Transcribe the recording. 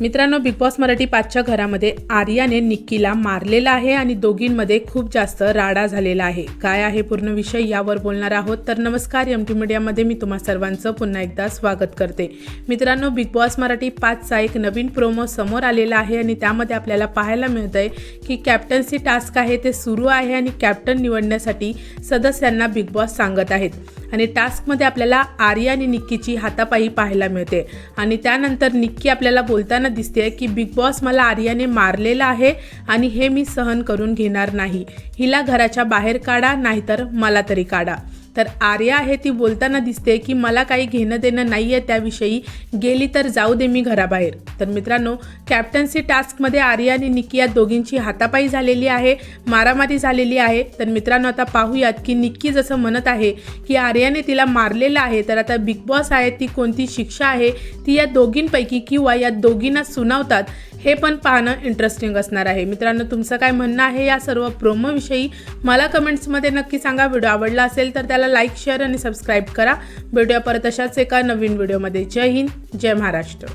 मित्रांनो big boss Marathi पाचच्या घरामध्ये आर्याने निक्कीला मारलेला आहे आणि दोघींमध्ये खूप जास्त राडा झालेला आहे. काय आहे पूर्ण विषय यावर बोलणार आहोत? तर नमस्कार एम टी मीडियामध्ये मी तुम्हा सर्वांचं पुन्हा एकदा स्वागत करते. मित्रांनो बिग बॉस मराठी पाचचा एक नवीन प्रोमो समोर आलेला आहे आणि त्यामध्ये आपल्याला पाहायला मिळत आहे की कॅप्टन्सी टास्क आहे ते सुरू आहे आणि कॅप्टन निवडण्यासाठी सदस्यांना बिग बॉस सांगत आहेत. आणि टास्कमध्ये आपल्याला आर्या आणि निक्कीची हातापायी पाहायला मिळते. आणि त्यानंतर निक्की आपल्याला बोलताना दिसते की बिग बॉस मला आर्याने मारलेलं आहे आणि हे मी सहन करून घेणार नाही. हिला घराच्या बाहेर काढा नाहीतर मला तरी काढा. तर आर्या आहे ती बोलताना दिसते की मला काही घेणं देणं नाही आहे त्याविषयी. गेली तर जाऊ दे मी घराबाहेर. तर मित्रांनो कॅप्टन्सी टास्कमध्ये आर्या आणि निक्की या दोघींची हातापायी झालेली आहे मारामारी झालेली आहे. तर मित्रांनो आता पाहूयात की निक्की जसं म्हणत आहे की आर्याने तिला मारलेलं आहे तर आता बिग बॉस आहे ती कोणती शिक्षा आहे ती या दोघींपैकी किंवा या दोघींना सुनावतात. हे पण पाहणं इंटरेस्टिंग असणार आहे. मित्रांनो तुमचं काय म्हणणं आहे या सर्व प्रोमोविषयी मला कमेंट्समध्ये नक्की सांगा. व्हिडिओ आवडला असेल तर त्याला लाईक शेअर आणि सबस्क्राईब करा. भेटूया परत अशाच एका नवीन व्हिडिओमध्ये जय हिंद जय महाराष्ट्र.